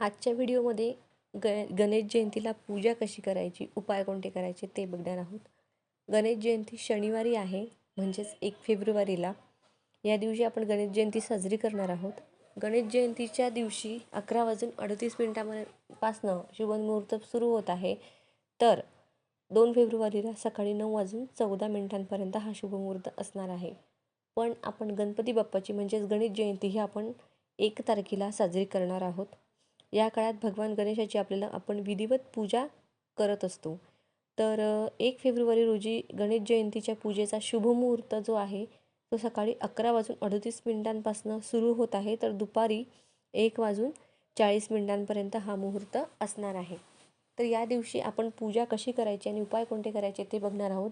आजच्या व्हिडिओमध्ये ग गणेश जयंतीला पूजा कशी करायची उपाय कोणते करायचे ते बघणार आहोत. गणेश जयंती शनिवारी आहे म्हणजेच एक फेब्रुवारीला. या दिवशी आपण गणेश जयंती साजरी करणार आहोत. गणेश जयंतीच्या दिवशी अकरा वाजून अडतीस मिनिटांपासनं शुभमुहूर्त सुरू होत आहे. तर दोन फेब्रुवारीला सकाळी नऊ वाजून चौदा मिनिटांपर्यंत हा शुभमुहूर्त असणार आहे. पण आपण गणपती बाप्पाची म्हणजेच गणेश जयंती ही आपण एक तारखेला साजरी करणार आहोत. या काळात भगवान गणेशाची आपल्याला आपण विधिवत पूजा करत असतो. तर एक फेब्रुवारी रोजी गणेश जयंतीच्या पूजेचा शुभमुहूर्त जो आहे तो सकाळी अकरा वाजून अडतीस मिनिटांपासून सुरू होत आहे. तर दुपारी एक वाजून चाळीस मिनिटांपर्यंत हा मुहूर्त असणार आहे. तर या दिवशी आपण पूजा कशी करायची आणि उपाय कोणते करायचे ते बघणार आहोत.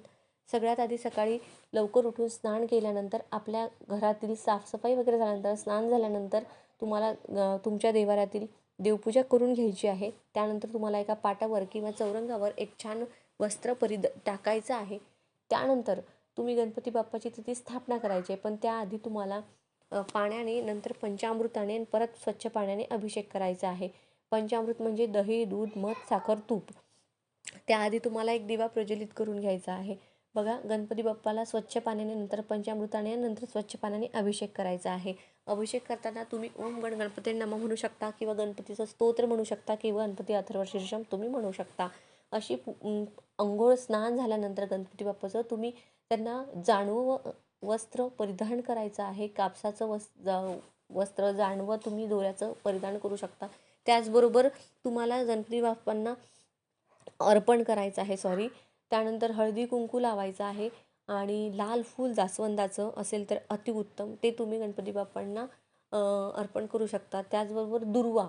सगळ्यात आधी सकाळी लवकर उठून स्नान केल्यानंतर आपल्या घरातील साफसफाई वगैरे झाल्यानंतर स्नान झाल्यानंतर तुम्हाला तुमच्या देवाऱ्यातील देवपूजा करून घ्यायची आहे. त्यानंतर तुम्हाला एका पाटावर किंवा चौरंगावर एक छान वस्त्र परिद टाकायचं आहे. त्यानंतर तुम्ही गणपती बाप्पाची तिथे स्थापना करायची आहे. पण त्याआधी तुम्हाला पाण्याने नंतर पंचामृताने आणि परत स्वच्छ पाण्याने अभिषेक करायचा आहे. पंचामृत म्हणजे दही दूध मध साखर तूप. त्याआधी तुम्हाला एक दिवा प्रज्वलित करून घ्यायचा आहे. बघा गणपती बाप्पाला स्वच्छ पाण्याने नंतर पंचामृताने नंतर स्वच्छ पाण्याने अभिषेक करायचा आहे. अभिषेक करताना तुम्ही ओम गण गणपती नमा म्हणू शकता किंवा गणपतीचं स्तोत्र म्हणू शकता किंवा गणपती अथर्व शीर्षम तुम्ही म्हणू शकता. अशी अंघोळ स्नान झाल्यानंतर गणपती बाप्पाचं तुम्ही त्यांना जाणव वस्त्र परिधान करायचं आहे. कापसाचं वस् वस्त्र जाणवं तुम्ही दोऱ्याचं परिधान करू शकता. त्याचबरोबर तुम्हाला गणपती बाप्पांना अर्पण करायचं आहे सॉरी त्यानंतर हळदी कुंकू लावायचं आहे आणि लाल फूल जास्वंदाचं असेल तर अतिउत्तम. ते तुम्ही गणपती बाप्पांना अर्पण करू शकता. त्याचबरोबर दुर्वा.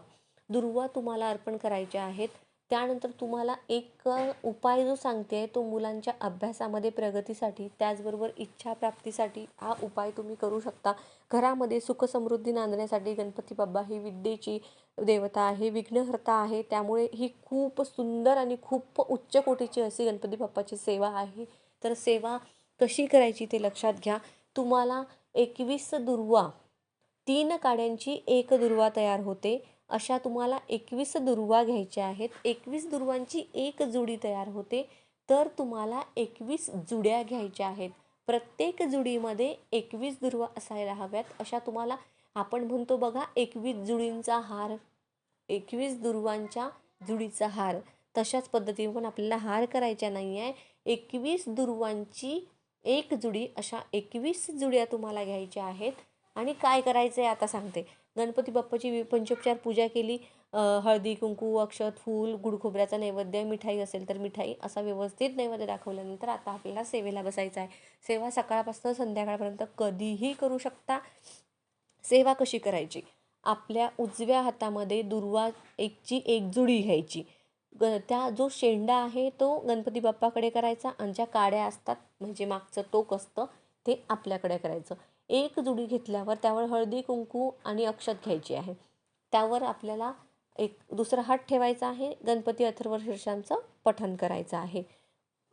दुर्वा तुम्हाला अर्पण करायचे आहेत. त्यानंतर तुम्हाला एक उपाय जो सांगते तो मुलांच्या अभ्यासामध्ये प्रगतीसाठी त्याचबरोबर इच्छा प्राप्तीसाठी हा उपाय तुम्ही करू शकता. घरामध्ये सुखसमृद्धी नांदण्यासाठी गणपती बाप्पा ही विद्येची देवता आहे विघ्नहर्ता आहे. त्यामुळे ही खूप सुंदर आणि खूप उच्च कोटीची अशी गणपती बाप्पाची सेवा आहे. तर सेवा कशी करायची ते लक्षात घ्या. तुम्हाला एकवीस दुर्वा तीन काड्यांची एक दुर्वा तयार होते. अशा तुम्हाला एकवीस दुर्वा घ्यायच्या आहेत. एकवीस दुर्वांची एक जुडी तयार होते. तर तुम्हाला एकवीस जुड्या घ्यायच्या आहेत. प्रत्येक जुडीमध्ये एकवीस दुर्वा असायला हव्यात. अशा तुम्हाला आपण म्हणतो बघा एकवीस जुडींचा हार एकवीस दुर्वांच्या जुडीचा हार. तशाच पद्धतीने पण आपल्याला हार करायच्या नाही आहे एकवीस दुर्वांची एक जुडी अशा एकवीस जुड्या तुम्हाला घ्यायच्या आहेत. आणि काय करायचं आहे आता सांगते. गणपती बाप्पाची पंचोपचार पूजा केली. हळदी कुंकू अक्षत फूल गुडखोबऱ्याचा नैवेद्य मिठाई असेल तर मिठाई असा व्यवस्थित नैवेद्य दाखवल्यानंतर आता आपल्याला सेवेला बसायचं आहे. सेवा सकाळपासून संध्याकाळपर्यंत कधीही करू शकता. सेवा कशी करायची? आपल्या उजव्या हातामध्ये दुर्वा एकची एकजुडी घ्यायची. ग त्या जो शेंडा आहे तो गणपती बाप्पाकडे करायचा आणि ज्या काड्या असतात म्हणजे मागचं टोक असतं ते आपल्याकडे करायचं. एक जुडी घेतल्यावर त्यावर हळदी कुंकू आणि अक्षत घ्यायची आहे. त्यावर आपल्याला एक दुसरा हात ठेवायचा आहे. गणपती अथर्व शीर्षांचं पठण करायचं आहे.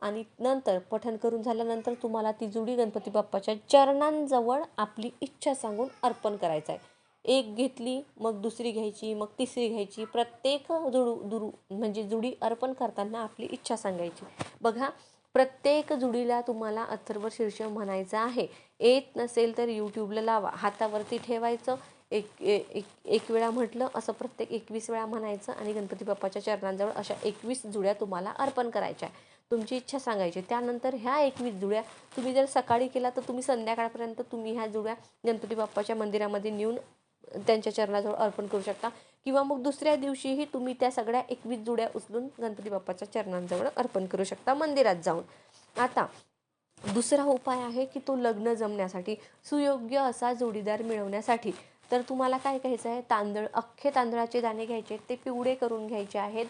आणि नंतर पठण करून झाल्यानंतर तुम्हाला ती जुडी गणपती बाप्पाच्या चरणांजवळ आपली इच्छा सांगून अर्पण करायचं आहे. एक घेतली मग दुसरी घ्यायची मग तिसरी घ्यायची. प्रत्येक जुडू दुरू म्हणजे जुडी अर्पण करताना आपली इच्छा सांगायची. बघा प्रत्येक जुडीला तुम्हाला अथर्व शीर्ष म्हणायचं आहे. येत नसेल तर यूट्यूबला लावा. हातावरती ठेवायचं. एक एक एक वेळा म्हटलं असं प्रत्येक एकवीस वेळा म्हणायचं आणि गणपती बाप्पाच्या चरणांजवळ अशा एकवीस जुड्या तुम्हाला अर्पण करायच्या तुमची इच्छा सांगायची. त्यानंतर ह्या एकवीस जुड्या तुम्ही जर सकाळी केला तर तुम्ही संध्याकाळपर्यंत तुम्ही ह्या जुड्या गणपती बाप्पाच्या मंदिरामध्ये नेऊन त्यांच्या चरणाजवळ अर्पण करू शकता. किंवा मग दुसऱ्या दिवशीही तुम्ही त्या सगळ्या एकवीस जुड्या उचलून गणपती बाप्पाच्या चरणांजवळ अर्पण करू शकता मंदिरात जाऊन. आता दुसरा उपाय आहे की तो लग्न जमण्यासाठी सुयोग्य असा जोडीदार मिळवण्यासाठी. तर तुम्हाला काय घ्यायचं आहे? तांदळ अख्खे तांदळाचे दाणे घ्यायचे ते पिवळे करून घ्यायचे आहेत.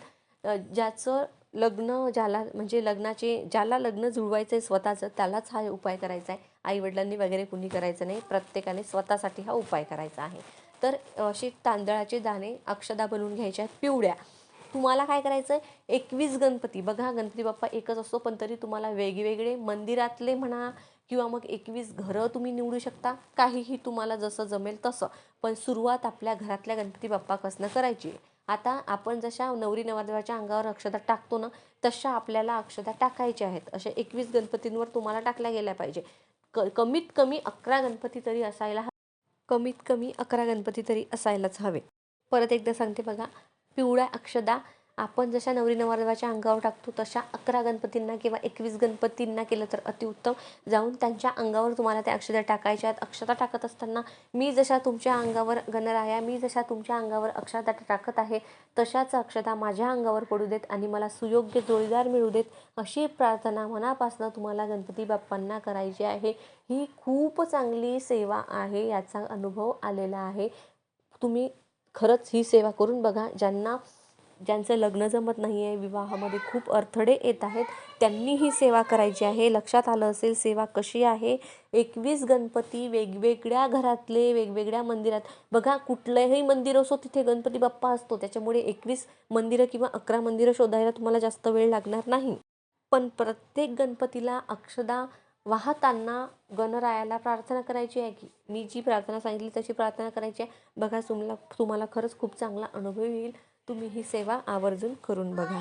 ज्याचं लग्न ज्याला म्हणजे लग्नाचे ज्याला लग्न जुळवायचं आहे स्वतःचं त्यालाच हा उपाय करायचा आहे. आईवडिलांनी वगैरे कुणी करायचं नाही. प्रत्येकाने स्वतःसाठी हा उपाय करायचा आहे. तर असे तांदळाचे दाणे अक्षदा बनवून घ्यायच्या पिवळ्या. तुम्हाला काय करायचं आहे एकवीस गणपती. बघा गणपती बाप्पा एकच असतो पण तरी तुम्हाला वेगवेगळे मंदिरातले म्हणा किंवा मग एकवीस घरं तुम्ही निवडू शकता. काहीही तुम्हाला जसं जमेल तसं. पण सुरुवात आपल्या घरातल्या गणपती बाप्पापासून करायची आता आपण जशा नवरी नवरदेवाच्या अंगावर अक्षदा टाकतो ना तशा आपल्याला अक्षदा टाकायच्या आहेत. अशा एकवीस गणपतींवर तुम्हाला टाकल्या गेल्या पाहिजे. क कमीत कमी अकरा गणपती तरी असायला कमीत कमी अकरा गणपती तरी असायलाच हवे. परत एकदा सांगते बघा पिवळ्या अक्षदा आपण जशा नवरी नवरदेवाच्या अंगावर टाकतो तशा अकरा गणपतींना किंवा एकवीस गणपतींना केलं तर अतिउत्तम. जाऊन त्यांच्या अंगावर तुम्हाला त्या अक्षता टाकायच्या आहेत. अक्षता टाकत असताना मी जशा तुमच्या अंगावर गणराया मी जशा तुमच्या अंगावर अक्षता टाकत आहे तशाच अक्षता माझ्या अंगावर पडू देत आणि मला सुयोग्य जोडीदार मिळू देत अशी प्रार्थना मनापासून तुम्हाला गणपती बाप्पांना करायची आहे. ही खूप चांगली सेवा आहे याचा अनुभव आलेला आहे. तुम्ही खरंच ही सेवा करून बघा. ज्यांना ज्यांचं लग्न जमत नाही आहे विवाहामध्ये खूप अडथळे येत आहेत त्यांनी ही सेवा करायची आहे. लक्षात आलं असेल सेवा कशी आहे? एकवीस गणपती वेगवेगळ्या घरातले वेगवेगळ्या मंदिरात. बघा कुठलंही मंदिर असो तिथे गणपती बाप्पा असतो. त्याच्यामुळे एकवीस मंदिरं किंवा अकरा मंदिरं शोधायला तुम्हाला जास्त वेळ लागणार नाही. पण प्रत्येक गणपतीला अक्षदा वाहताना गणरायाला प्रार्थना करायची आहे की मी जी प्रार्थना सांगितली तशी प्रार्थना करायची आहे. बघा तुम्हाला तुम्हाला खरंच खूप चांगला अनुभव येईल. तुम्ही ही सेवा आवर्जून करून बघा.